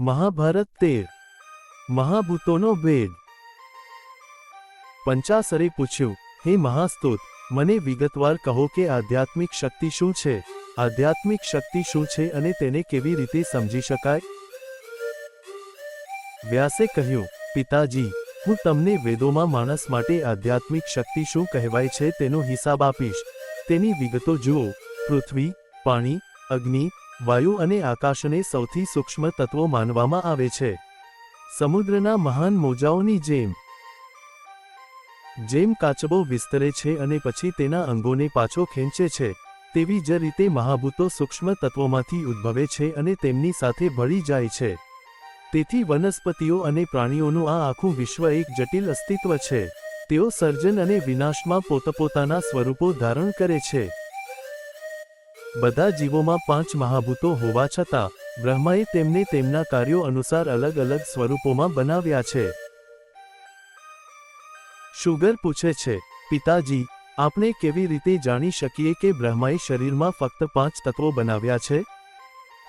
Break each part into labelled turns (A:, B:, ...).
A: મહાભારત તેર. મહાભૂતોનો ભેદ. પંચાસરે પૂછ્યું, હે મહાસ્તોત, મને વિગતવાર કહો કે આધ્યાત્મિક શક્તિ શું છે? આધ્યાત્મિક શક્તિ શું છે અને તેને કેવી રીતે સમજી શકાય? વ્યાસે કહ્યું, પિતાજી, હું તમને વેદોમાં માણસ માટે આધ્યાત્મિક શક્તિ શું કહેવાય છે તેનો હિસાબ આપીશ. તેની વિગતો જુઓ. પૃથ્વી, પાણી, અગ્નિ વાયુ અને આકાશને સૌથી સૂક્ષ્મ તત્વો માનવામાં આવે છે. સમુદ્રના મહાન મોજાઓની જેમ. જેમ કાચબો વિસ્તરે છે અને પછી તેના અંગોને પાછો ખેંચે છે, તેવી જ રીતે મહાભૂતો સૂક્ષ્મ તત્વોમાંથી ઉદ્ભવે છે અને તેમની સાથે ભળી જાય છે. તેથી વનસ્પતિઓ અને પ્રાણીઓનું આ આખું વિશ્વ એક જટિલ અસ્તિત્વ છે. તેઓ સર્જન અને વિનાશમાં પોતપોતાના સ્વરૂપો ધારણ કરે છે. બધા જીવોમાં પાંચ મહાભૂતો હોવા છતાં, બ્રહ્માએ તેમને તેમના કાર્યો અનુસાર અલગ અલગ સ્વરૂપોમાં બનાવ્યા છે. શુગર પૂછે છે, પિતાજી, આપણે કેવી રીતે જાણી શકીએ કે બ્રહ્માએ શરીરમાં ફક્ત પાંચ તત્વો બનાવ્યા છે?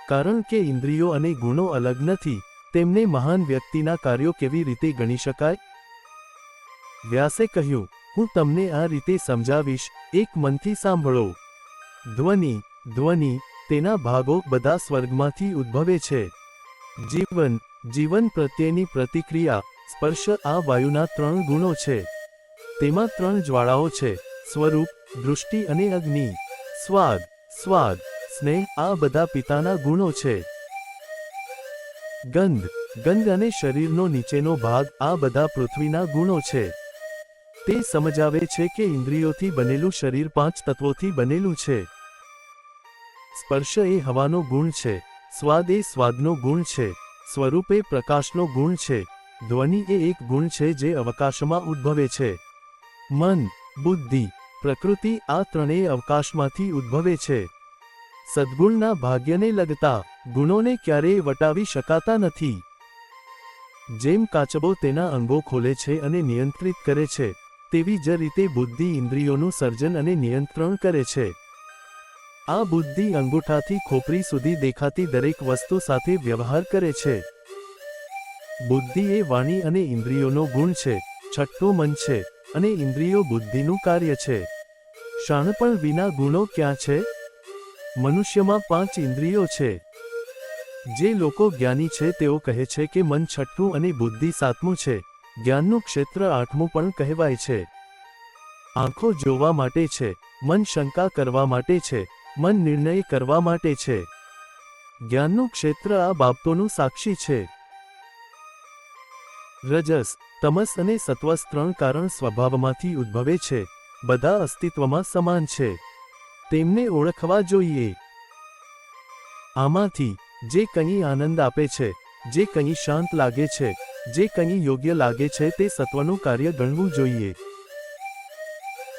A: કારણ કે ઇન્દ્રિયો અને ગુણો અલગ નથી, તેમને મહાન વ્યક્તિના કાર્યો કેવી રીતે ગણી શકાય? વ્યાસે કહ્યું, હું તમને આ રીતે સમજાવીશ, એક મનથી સાંભળો. ધ્વનિ ધ્વનિ તેના ભાગો બધા સ્વર્ગમાંથી ઉદ્ભવે છે. જીવન જીવન પ્રત્યેની પ્રતિક્રિયા, સ્પર્શ આ વાયુના ત્રણ ગુણો છે. તેમાં ત્રણ જ્વાળાઓ છે, સ્વરૂપ, દૃષ્ટિ અને અગ્નિ. સ્વાદ સ્વાદ, સ્નેહ આ બધા પિતાના ગુણો છે. ગંધ ગંધ અને શરીરનો નીચેનો ભાગ આ બધા પૃથ્વીના ગુણો છે. તે સમજાવે છે કે ઇન્દ્રિયોથી બનેલું શરીર પાંચ તત્વોથી બનેલું છે. સ્પર્શ એ હવાનો ગુણ છે, સ્વાદ એ સ્વાદનો ગુણ છે, સ્વરૂપ પ્રકાશનો ગુણ છે, ધ્વનિ એ એક ગુણ છે જે અવકાશમાં ઉદ્ભવે છે. મન, બુદ્ધિ, પ્રકૃતિ આ ત્રણેય અવકાશમાંથી ઉદ્ભવે છે. સદ્ગુણના ભાગ્યને લગતા ગુણોને ક્યારેય વટાવી શકાતા નથી. જેમ કાચબો તેના અંગો ખોલે છે અને નિયંત્રિત કરે છે, તેવી જ રીતે બુદ્ધિ ઇન્દ્રિયોનું સર્જન અને નિયંત્રણ કરે છે. આ બુદ્ધિ અંગૂઠાથી ખોપરી સુધી દેખાતી દરેક વસ્તુ સાથે વ્યવહાર કરે છે. બુદ્ધિ એ વાણી અને ઇન્દ્રિયોનો ગુણ છે, છઠ્ઠો મન છે, અને ઇન્દ્રિયો બુદ્ધિનું કાર્ય છે. શાણપણ વિના ગુણો ક્યાં છે? મનુષ્યમાં પાંચ ઇન્દ્રિયો છે. જે લોકો જ્ઞાની છે તેઓ કહે છે કે મન છઠ્ઠું અને બુદ્ધિ સાતમું છે. જ્ઞાનનું ક્ષેત્ર આઠમું પણ કહેવાય છે. આંખો જોવા માટે છે, મન શંકા કરવા માટે છે મન નિર્ણય કરવા માટે છે. જ્ઞાનનું ક્ષેત્ર આ બાબતોનું સાક્ષી છે. રજસ, તમસ અને સત્વસ ત્રણ કારણ સ્વભાવમાંથી ઉદ્ભવે છે. બધા અસ્તિત્વમાં સમાન છે. તેમને ઓળખવા જોઈએ. આમાંથી, જે કંઈ આનંદ આપે છે, જે કંઈ શાંત લાગે છે, જે કંઈ યોગ્ય લાગે છે તે સત્વનું કાર્ય ગણવું જોઈએ.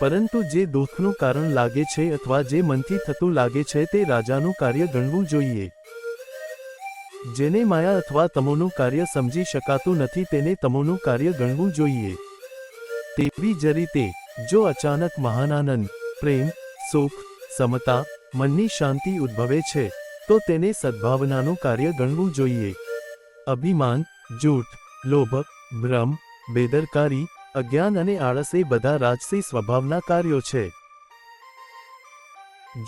A: પરંતુ જે દુઃખનું કારણ લાગે છે અથવા જે મનથી થતું લાગે છે તે રાજાનું કાર્ય ગણવું જોઈએ. જેને માયા અથવા તમોનું કાર્ય સમજી શકાતું નથી તેને તમોનું કાર્ય ગણવું જોઈએ. તેવી જ રીતે, જો અચાનક મહાન આનંદ પ્રેમ, સુખ, સમતા, મનની શાંતિ ઉદ્ભવે છે, તો તેને સદ્ભાવનાનું કાર્ય ગણવું જોઈએ. અભિમાન, જૂઠ, લોભ, ભ્રમ, બેદરકારી અજ્ઞાન અને આળસ એ બધા રાજસી સ્વભાવના કાર્યો છે.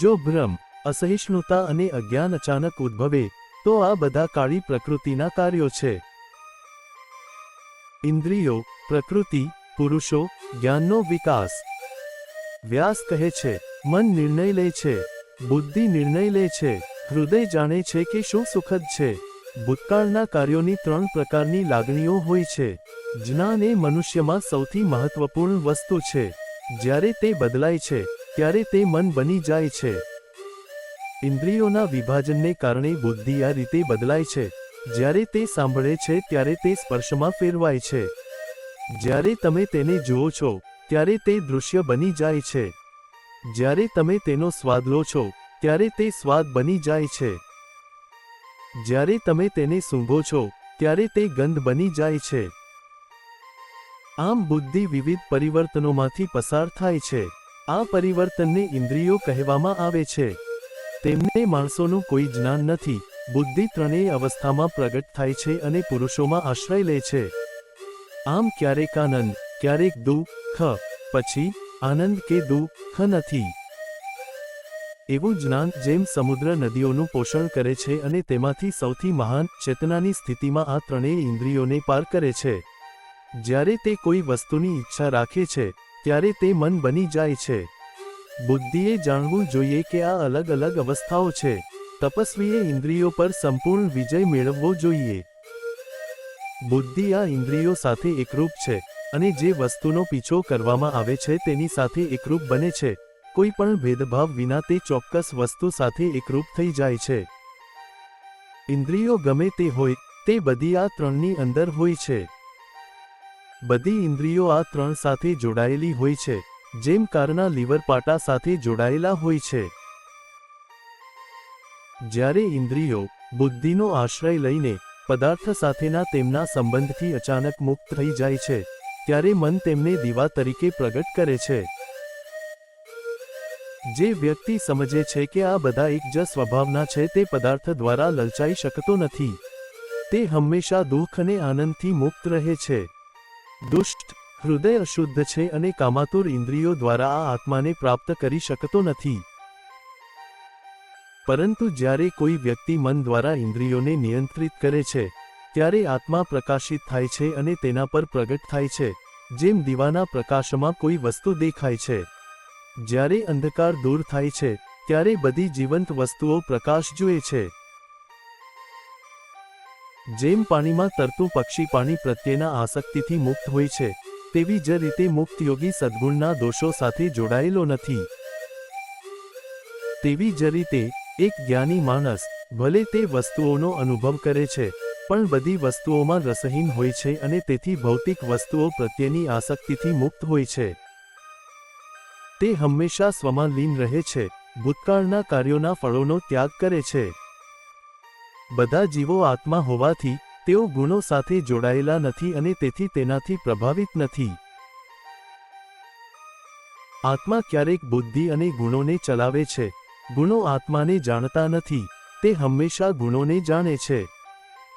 A: જો ભ્રમ, અસહિષ્ણુતા અને અજ્ઞાન અચાનક ઉદ્ભવે, તો આ બધા કાળી પ્રકૃતિના કાર્યો છે. ઇન્દ્રિયો, પ્રકૃતિ, પુરુષો, જ્ઞાનનો વિકાસ. વ્યાસ કહે છે, મન નિર્ણય લે છે, બુદ્ધિ નિર્ણય લે છે, હૃદય જાણે છે કે શું સુખદ છે. ભૂતકાળના કાર્યોની ત્રણ પ્રકારની લાગણીઓ હોય છે. જ્ઞાન એ મનુષ્યમાં સૌથી મહત્વપૂર્ણ વસ્તુ છે. જ્યારે તે બદલાય છે, ત્યારે તે મન બની જાય છે. ઇન્દ્રિયોના વિભાજનને કારણે બુદ્ધિ આ રીતે બદલાય છે. જ્યારે તે સાંભળે છે, ત્યારે તે સ્પર્શમાં ફેરવાય છે. જ્યારે તમે તેને જુઓ છો, ત્યારે તે દૃશ્ય બની જાય છે. જ્યારે તમે તેનો સ્વાદ લો છો, ત્યારે તે સ્વાદ બની જાય છે. જ્યારે તમે તેને સૂંઘો છો, ત્યારે તે ગંધ બની જાય છે. આમ બુદ્ધિ વિવિધ પરિવર્તનોમાંથી પસાર થાય છે. આ પરિવર્તનને ઇન્દ્રિયો કહેવામાં આવે છે. તેમને માણસોનું કોઈ જ્ઞાન નથી. બુદ્ધિ ત્રણેય અવસ્થામાં પ્રગટ થાય છે અને પુરુષોમાં આશ્રય લે છે. આમ ક્યારેક આનંદ, ક્યારેક દુઃખ પછી આનંદ કે દુઃખ નથી. એવું જ્ઞાન જેમ સમુદ્ર નદીઓનું પોષણ કરે છે અને તેમાંથી સૌથી મહાન ચેતનાની સ્થિતિમાં આ ત્રણેય ઇન્દ્રિયોને પાર કરે છે. જ્યારે તે કોઈ વસ્તુની ઈચ્છા રાખે છે, ત્યારે તે મન બની જાય છે. બુદ્ધિએ જાણવું જોઈએ કે આ અલગ અલગ અવસ્થાઓ છે. તપસ્વીએ ઇન્દ્રિયો પર સંપૂર્ણ વિજય મેળવવો જોઈએ. બુદ્ધિ આ ઇન્દ્રિયો સાથે એકરૂપ છે, અને જે વસ્તુનો પીછો કરવામાં આવે છે તેની સાથે એકરૂપ બને છે. કોઈ પણ ભેદભાવ વિના તે ચોક્કસ વસ્તુ સાથે એકરૂપ થઈ જાય છે. ઇન્દ્રિયો ગમે તે હોય, તે બધી આ ત્રણની અંદર હોય છે. બધી ઇન્દ્રિયો આ ત્રણ સાથે જોડાયેલી હોય છે, જેમ કારના લીવર પાટા સાથે જોડાયેલા હોય છે. જ્યારે ઇન્દ્રિયો બુદ્ધિનો આશ્રય લઈને પદાર્થ સાથેના તેમના સંબંધથી અચાનક મુક્ત થઈ જાય છે, ત્યારે મન તેમને દીવા તરીકે પ્રગટ કરે છે. જે વ્યક્તિ સમજે છે કે આ બધા એક જ સ્વભાવના છે તે પદાર્થ દ્વારા લલચાઈ શકતો નથી. તે હંમેશા દુઃખ અને આનંદથી મુક્ત રહે છે. દુષ્ટ, હૃદય અશુદ્ધ છે અને કામાતુર ઇન્દ્રિયો દ્વારા આ આત્માને પ્રાપ્ત કરી શકતો નથી. પરંતુ જ્યારે કોઈ વ્યક્તિ મન દ્વારા ઇન્દ્રિયોને નિયંત્રિત કરે છે, ત્યારે આત્મા પ્રકાશિત થાય છે અને તેના પર પ્રગટ થાય છે, જેમ દીવાના પ્રકાશમાં કોઈ વસ્તુ દેખાય છે. જ્યારે અંધકાર દૂર થાય છે, ત્યારે બધી જીવંત વસ્તુઓ પ્રકાશ જુએ છે. જેમ પાણીમાં તરતું પક્ષી પાણી પ્રત્યેના આસક્તિથી મુક્ત હોય છે, તેવી જ રીતે મુક્ત યોગી સદ્ગુણના દોષો સાથે જોડાયેલો નથી. તેવી જ રીતે, એક જ્ઞાની માણસ, ભલે તે વસ્તુઓનો અનુભવ કરે છે, પણ બધી વસ્તુઓમાં રસહીન હોય છે અને તેથી ભૌતિક વસ્તુઓ પ્રત્યેની આસક્તિથી મુક્ત હોય છે. તે હંમેશા સ્વમાં લીન રહે છે, ભૂતકાળના કાર્યોના ફળોનો ત્યાગ કરે છે. બધા જીવો આત્મા હોવાથી, તેઓ ગુણો સાથે જોડાયેલા નથી અને તેથી તેનાથી પ્રભાવિત નથી. આત્મા ક્યારેક બુદ્ધિ અને ગુણોને ચલાવે છે. ગુણો આત્માને જાણતા નથી. તે હંમેશા ગુણોને જાણે છે.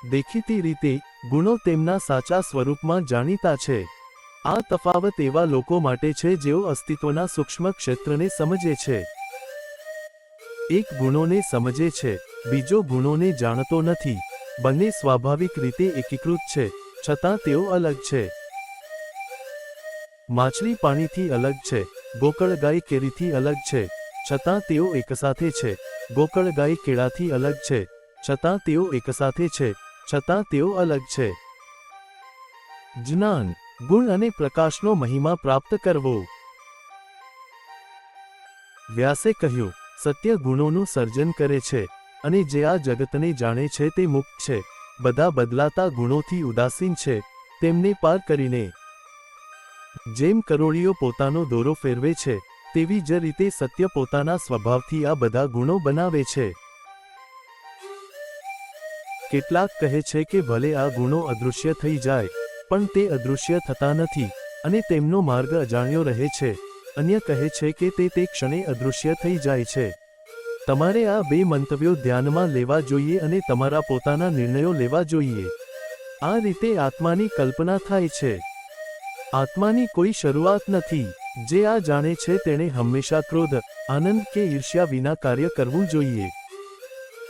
A: દેખીતી રીતે, ગુણો તેમના સાચા સ્વરૂપમાં જાણીતા છે. આ તફાવત એવા લોકો માટે છે જેઓ અસ્તિત્વના સૂક્ષ્મ ક્ષેત્રને સમજે છે. એક ગુણોને સમજે છે. બીજો ગુણોને જાણતો નથી. બંને સ્વાભાવિક રીતે એકીકૃત છે, છતાં તેઓ અલગ છે. માછલી પાણીથી અલગ છે, ગોકળ ગાય કેરીથી અલગ છે, છતાં તેઓ એકસાથે છે. ગોકળ ગાય કેળાથી અલગ છે, છતાં તેઓ એકસાથે છે, છતાં તેઓ અલગ છે. જ્ઞાન, ગુણ અને પ્રકાશનો મહિમા પ્રાપ્ત કરવો. વ્યાસે કહ્યું, સત્ય ગુણોનું સર્જન કરે છે. અને જે આ જગતને જાણે છે તે મુક્ત છે. બધા બદલાતા ગુણોથી ઉદાસીન છે. તેમને પાર કરીને જેમ કરોળીઓ પોતાનો દોરો ફેરવે છે, તેવી જ રીતે સત્ય પોતાના સ્વભાવથી આ બધા ગુણો બનાવે છે. કેટલાક કહે છે કે ભલે આ ગુણો અદૃશ્ય થઈ જાય, પણ તે અદૃશ્ય થતા નથી અને તેમનો માર્ગ અજાણ્યો રહે છે. અન્ય કહે છે કે તે તે ક્ષણે અદૃશ્ય થઈ જાય છે. તમારે આ બે મંતવ્યો ધ્યાનમાં લેવા જોઈએ અને તમારા પોતાના નિર્ણયો લેવા જોઈએ. આ રીતે આત્માની કલ્પના થાય છે. આત્માની કોઈ શરૂઆત નથી. જે આ જાણે છે તેણે હંમેશા ક્રોધ, આનંદ કે ઈર્ષ્યા વિના કાર્ય કરવું જોઈએ.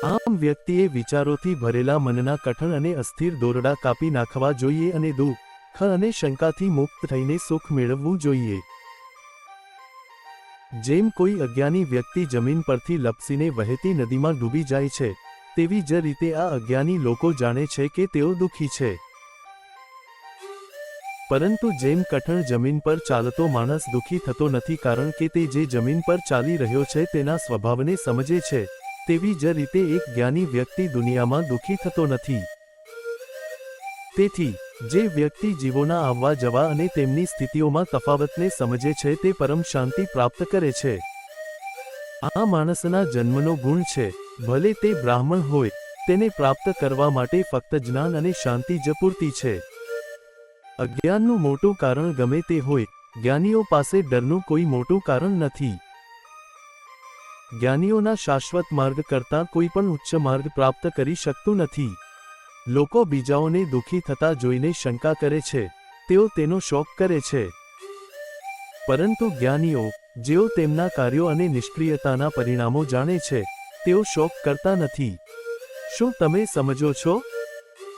A: આમ વ્યક્તિએ વિચારોથી ભરેલા મનના કઠણ અને અસ્થિર દોરડા કાપી નાખવા જોઈએ અને દુઃખ અને શંકાથી મુક્ત થઈને સુખ મેળવવું જોઈએ. જેમ કોઈ અજ્ઞાની વ્યક્તિ જમીન પરથી લપસીને વહેતી નદીમાં ડૂબી જાય છે, તેવી જ રીતે આ અજ્ઞાની લોકો જાણે છે કે તેઓ દુઃખી છે. પરંતુ જેમ કઠણ જમીન પર ચાલતો માણસ દુઃખી થતો નથી કારણ કે તે જે જમીન પર ચાલી રહ્યો છે તેના સ્વભાવને સમજે છે, તેવી જ રીતે એક જ્ઞાની વ્યક્તિ દુનિયામાં દુઃખી થતો નથી. તેથી જે વ્યક્તિ જીવોના આવવા જવા અને તેમની સ્થિતિઓમાં તફાવતને સમજે છે તે પરમ શાંતિ પ્રાપ્ત કરે છે. આ માણસના જન્મનો ગુણ છે. ભલે તે બ્રાહ્મણ હોય, તેને પ્રાપ્ત કરવા માટે ફક્ત જ્ઞાન અને શાંતિ જ પૂરતી છે. અજ્ઞાનનું મોટું કારણ ગમે તે હોય, જ્ઞાનીઓ પાસે ડરનું કોઈ મોટું કારણ નથી. જ્ઞાનીઓના શાશ્વત માર્ગ કરતાં કોઈ પણ ઉચ્ચ માર્ગ પ્રાપ્ત કરી શકતું નથી. લોકો બીજાઓને દુઃખી થતા જોઈને શંકા કરે છે. તેઓ તેનો શોક કરે છે. પરંતુ જ્ઞાનીઓ, જેઓ તેમના કાર્યો અને નિષ્ક્રિયતાના પરિણામો જાણે છે, તેઓ શોક કરતા નથી. શું તમે સમજો છો?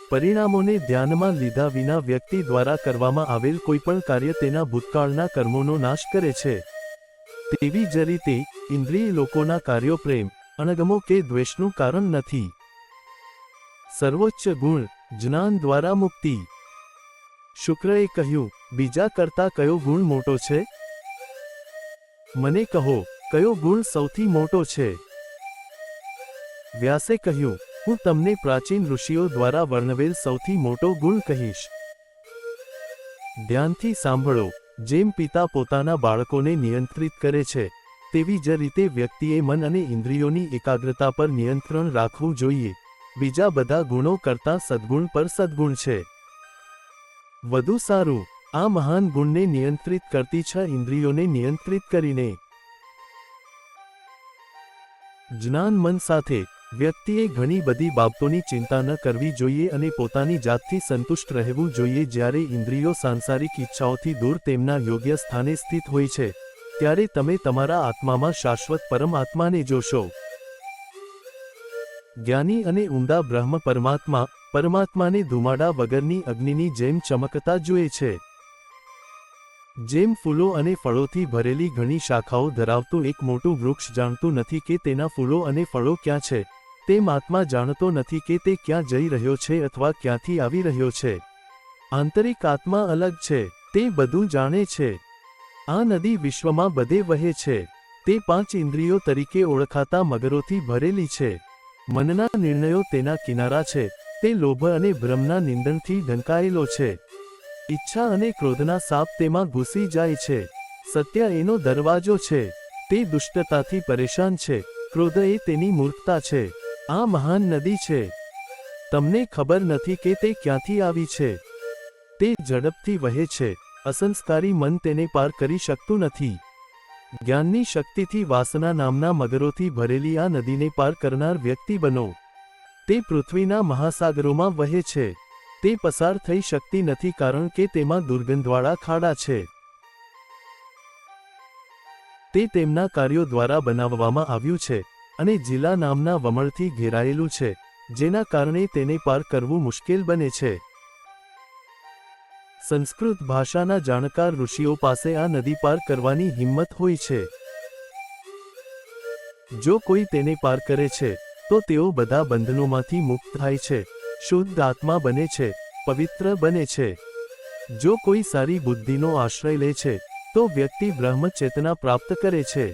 A: પરિણામોને ધ્યાનમાં લીધા વિના વ્યક્તિ દ્વારા કરવામાં આવેલ કોઈપણ કાર્ય તેના ભૂતકાળના કર્મોનો નાશ કરે છે. તેવી જ રીતે, ઇન્દ્રિય લોકોના કાર્યો પ્રેમ, અણગમો કે દ્વેષનું કારણ નથી. સર્વોચ્ચ ગુણ, જ્ઞાન દ્વારા મુક્તિ. શુક્રએ કહ્યું, બીજા કરતા કયો ગુણ મોટો છે? મને કહો, કયો ગુણ સૌથી મોટો છે? વ્યાસે કહ્યું, હું તમને પ્રાચીન ઋષિઓ દ્વારા વર્ણવેલ સૌથી મોટો ગુણ કહીશ. ધ્યાનથી સાંભળો, જેમ પિતા પોતાના બાળકોને નિયંત્રિત કરે છે, તેવી જ રીતે વ્યક્તિએ મન અને ઇન્દ્રિયોની એકાગ્રતા પર નિયંત્રણ રાખવું જોઈએ. બીજા બધા ગુણો કરતાં સદ્ગુણ પર સદગુણ છે. વધુ સારું, આ મહાન ગુણને નિયંત્રિત કરતી છ ઇન્દ્રિયોને નિયંત્રિત કરીને. જ્ઞાન મન સાથે, વ્યક્તિએ ઘણી બધી બાબતોની ચિંતા ન કરવી જોઈએ અને પોતાની જાતથી સંતુષ્ટ રહેવું જોઈએ જ્યારે ઇન્દ્રિયો સાંસારિક ઈચ્છાઓથી દૂર તેમના યોગ્ય સ્થાને સ્થિત હોય છે. ત્યારે તમે તમારા આત્મામાં શાશ્વત પરમ આત્માને જોશો. જ્ઞાની અને ઊંડા બ્રહ્મ પરમાત્મા, પરમાત્માને ધુમાડા વગરની અગ્નિની જેમ ચમકતા જુએ છે. જેમ ફૂલો અને ફળોથી ભરેલી ઘણી શાખાઓ ધરાવતું એક મોટું વૃક્ષ જાણતું નથી કે તેના ફૂલો અને ફળો ક્યાં છે, તેમ આત્મા જાણતો નથી કે તે ક્યાં જઈ રહ્યો છે અથવા ક્યાંથી આવી રહ્યો છે. આંતરિક આત્મા અલગ છે, તે બધું જાણે છે. આ નદી વિશ્વમાં બધે વહે છે, તે પાંચ ઇન્દ્રિયો તરીકે ઓળખાતા મગરોથી ભરેલી છે. મનના નિર્ણયો તેના કિનારા છે. તે લોભ અને ભ્રમના નિંદનથી ઢંકાયેલો છે. ઈચ્છા અને ક્રોધના સાપ તેમાં ઘૂસી જાય છે. સત્ય એનો દરવાજો છે. તે દુષ્ટતાથી પરેશાન છે. ક્રોધ એ તેની મૂર્ખતા છે. આ મહાન નદી છે. તમને ખબર નથી કે તે ક્યાંથી આવી છે. તે ઝડપથી વહે છે. અસંસ્કારી મન તેને પાર કરી શકતું નથી. જ્ઞાનની શક્તિથી વાસના નામના મગરોથી ભરેલી આ નદીને પાર કરનાર વ્યક્તિ બનો. તે પૃથ્વીના મહાસાગરોમાં વહે છે. તે પસાર થઈ શકતી નથી કારણ કે તેમાં દુર્ગંધવાળા ખાડા છે. તે તેમના કાર્યો દ્વારા બનાવવામાં આવ્યું છે અને જિલ્લા નામના વમળથી ઘેરાયેલું છે, જેના કારણે તેને પાર કરવું મુશ્કેલ બને છે. સંસ્કૃત ભાષાના જાણકાર ઋષિઓ પાસે આ નદી પાર કરવાની હિંમત હોય છે. જો કોઈ તેને પાર કરે છે, તો તેઓ બધા બંધનોમાંથી મુક્ત થાય છે, શુદ્ધ આત્મા બને છે, પવિત્ર બને છે. જો કોઈ સારી બુદ્ધિનો આશ્રય લે છે, તો વ્યક્તિ બ્રહ્મ ચેતના પ્રાપ્ત કરે છે.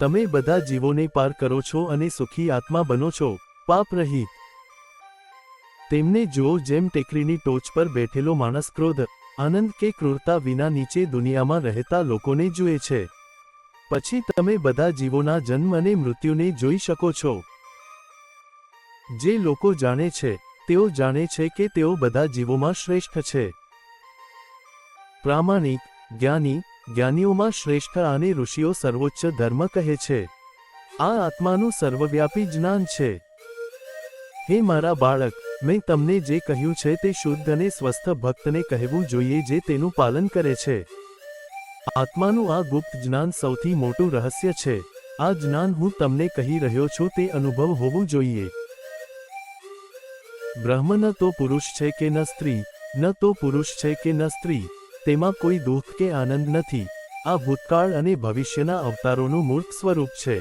A: તમે બધા જીવોને પાર કરો છો અને સુખી આત્મા બનો છો. પાપ રહિત. તેમને જુઓ જેમ ટેકરીની ટોચ પર બેઠેલો માણસ ક્રોધ, આનંદ કે ક્રૂરતા વિના નીચે દુનિયામાં રહેતા લોકોને જુએ છે. પછી તમે બધા જીવોના જન્મ અને મૃત્યુને જોઈ શકો છો. જે લોકો જાણે છે, તેઓ જાણે છે કે તેઓ બધા જીવોમાં શ્રેષ્ઠ છે. પ્રામાણિક, જ્ઞાની, જ્ઞાનીઓમાં શ્રેષ્ઠ આને ઋષિઓ સર્વોચ્ચ ધર્મ કહે છે. આ આત્માનું સર્વવ્યાપી જ્ઞાન છે. હે મારા બાળક મેં તમને જે કહ્યું છે તે શુદ્ધ અને સ્વસ્થ ભક્તને કહેવું જોઈએ જે તેનું પાલન કરે છે. આત્માનું આ ગુપ્ત જ્ઞાન સૌથી મોટું રહસ્ય છે. આ જ્ઞાન હું તમને કહી રહ્યો છું તે અનુભવ હોવું જોઈએ. બ્રહ્મ ન તો પુરુષ છે કે ન સ્ત્રી, ન તો પુરુષ છે કે ન સ્ત્રી, તેમાં કોઈ દુઃખ કે આનંદ નથી. આ ભૂતકાળ અને ભવિષ્યના અવતારોનું મૂર્ત સ્વરૂપ છે.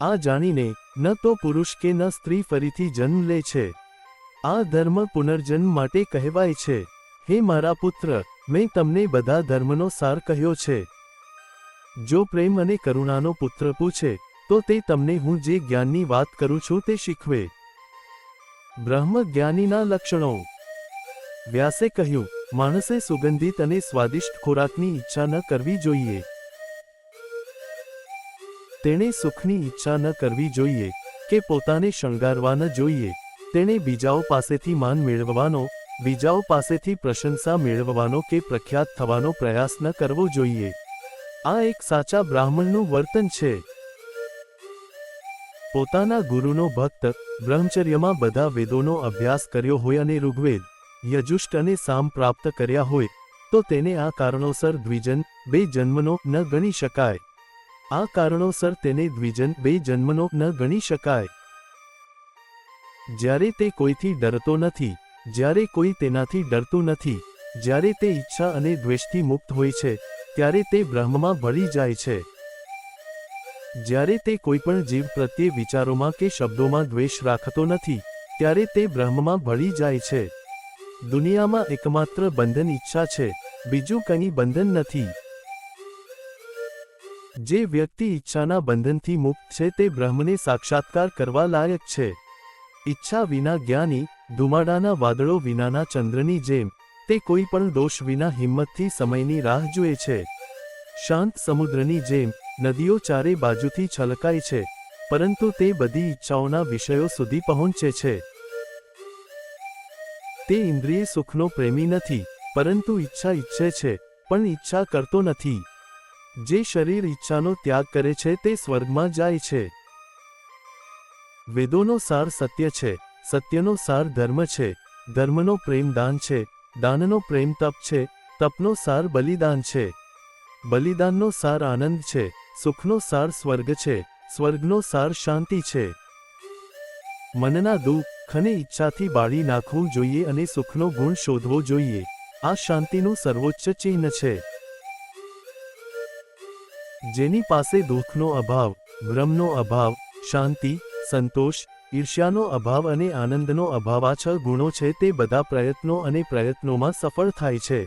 A: આ જાણીને, ન તો પુરુષ કે ન સ્ત્રી ફરીથી જન્મ લે છે. આ ધર્મ પુનર્જન્મ માટે કહેવાય છે. હે મારા પુત્ર, મેં તમને બધા ધર્મનો સાર કહ્યો છે. જો પ્રેમ અને કરુણાનો પુત્ર પૂછે, તો તે તમને હું જે જ્ઞાનની વાત કરું છું તે શીખવે. બ્રહ્મ જ્ઞાનીના લક્ષણો. વ્યાસે કહ્યું, માણસે સુગંધિત અને સ્વાદિષ્ટ ખોરાકની ઈચ્છા ન કરવી જોઈએ. તેણે સુખની ઈચ્છા ન કરવી જોઈએ, કે પોતાને શણગારવા ન જોઈએ. તેણે બીજાઓ પાસેથી માન મેળવવાનો, બીજાઓ પાસેથી પ્રશંસા મેળવવાનો કે પ્રખ્યાત થવાનો પ્રયાસ ન કરવો જોઈએ. આ એક સાચા બ્રાહ્મણનું વર્તન છે. પોતાના ગુરુનો ભક્ત, બ્રહ્મચર્યમાં બધા વેદોનો અભ્યાસ કર્યો હોય અને ઋગ્વેદ, યજુષ્ટ અને સામ પ્રાપ્ત કર્યા હોય, તો તેને આ કારણોસર દ્વિજન, બે જન્મનો ન ગણી શકાય. આ કારણોસર તેને દ્વિજન, બે જન્મનો ન ગણી શકાય. જ્યારે તે કોઈથી ડરતો નથી, જ્યારે કોઈ તેનાથી ડરતું નથી, જ્યારે તે ઈચ્છા અને દ્વેષથી મુક્ત હોય છે, ત્યારે તે બ્રહ્મમાં ભળી જાય છે. જ્યારે તે કોઈપણ જીવ પ્રત્યે વિચારોમાં કે શબ્દોમાં દ્વેષ રાખતો નથી, ત્યારે તે બ્રહ્મમાં ભળી જાય છે. દુનિયામાં એકમાત્ર બંધન ઈચ્છા છે, બીજું કંઈ બંધન નથી. જે વ્યક્તિ ઈચ્છાના બંધનથી મુક્ત છે તે બ્રહ્મને સાક્ષાત્કાર કરવા લાયક છે. ઈચ્છા વિના જ્ઞાની, ધુમાડાના વાદળો વિનાના ચંદ્રની જેમ, તે કોઈ પણ દોષ વિના હિંમતથી સમયની રાહ જુએ છે. શાંત સમુદ્રની જેમ, નદીઓ ચારે બાજુથી છલકાય છે, પરંતુ તે બધી ઈચ્છાઓના વિષયો સુધી પહોંચે છે. તે ઇન્દ્રિય સુખનો પ્રેમી નથી, પરંતુ ઈચ્છા ઈચ્છે છે, પણ ઈચ્છા કરતો નથી. જે શરીર ઈચ્છાનો ત્યાગ કરે છે તે સ્વર્ગમાં જાય છે. વેદોનો સાર સત્ય છે, સત્યનો સાર ધર્મ છે, ધર્મનો પ્રેમ દાન છે, દાનનો પ્રેમ તપ છે, તપનો સાર બલિદાન છે. બલિદાનનો સાર આનંદ છે, સુખનો સાર સ્વર્ગ છે, સ્વર્ગનો સાર શાંતિ છે. મનના દુઃખ ખને ઈચ્છાથી બાળી નાખવું જોઈએ અને સુખનો ગુણ શોધવો જોઈએ. આ શાંતિનું સર્વોચ્ચ ચિહ્ન છે. જેની પાસે દુઃખનો અભાવ, ભ્રમનો અભાવ, શાંતિ સંતોષ, ઈર્ષ્યાનો અભાવ અને આનંદનો અભાવ આ છ ગુણો છે તે બધા પ્રયત્નો અને પ્રયત્નોમાં સફળ થાય છે.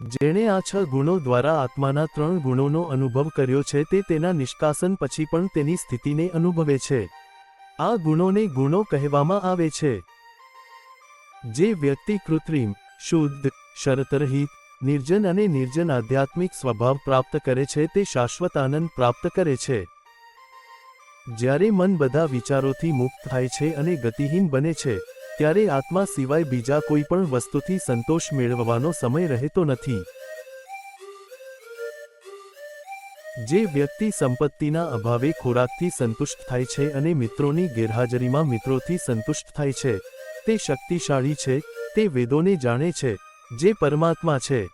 A: જેણે આ છ ગુણો દ્વારા આત્માના ત્રણ ગુણોનો અનુભવ કર્યો છે તે તેના નિષ્કાસન પછી પણ તેની સ્થિતિને અનુભવે છે. આ ગુણોને ગુણો કહેવામાં આવે છે. જે વ્યક્તિ કૃત્રિમ, શુદ્ધ, શરતરહિત, નિર્જન અને નિર્જન આધ્યાત્મિક સ્વભાવ પ્રાપ્ત કરે છે તે શાશ્વત આનંદ પ્રાપ્ત કરે છે. જ્યારે મન બધા વિચારોથી મુક્ત થાય છે અને ગતિહીન બને છે, ત્યારે આત્મા સિવાય બીજા કોઈ પણ વસ્તુથી સંતોષ મેળવવાનો સમય રહેતો નથી. જે વ્યક્તિ સંપત્તિના અભાવે ખોરાકથી સંતુષ્ટ થાય છે અને મિત્રોની ગેરહાજરીમાં મિત્રોથી સંતુષ્ટ થાય છે, તે શક્તિશાળી છે, તે વેદોને જાણે છે, જે પરમાત્મા છે.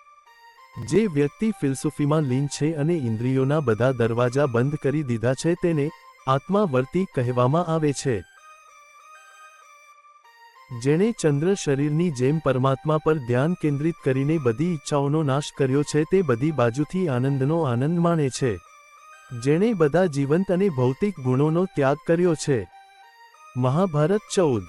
A: જે વ્યક્તિ ફિલસુફીમાં લીન છે અને ઇન્દ્રિયોના બધા દરવાજા બંધ કરી દીધા છે તેને આત્માવર્તી કહેવામાં આવે છે. જેણે ચંદ્ર શરીરની જેમ પરમાત્મા પર ધ્યાન કેન્દ્રિત કરીને બધી ઈચ્છાઓનો નાશ કર્યો છે તે બધી બાજુથી આનંદનો આનંદ માણે છે. જેણે બધા જીવંત અને ભૌતિક ગુણોનો ત્યાગ કર્યો છે. મહાભારત ચૌદ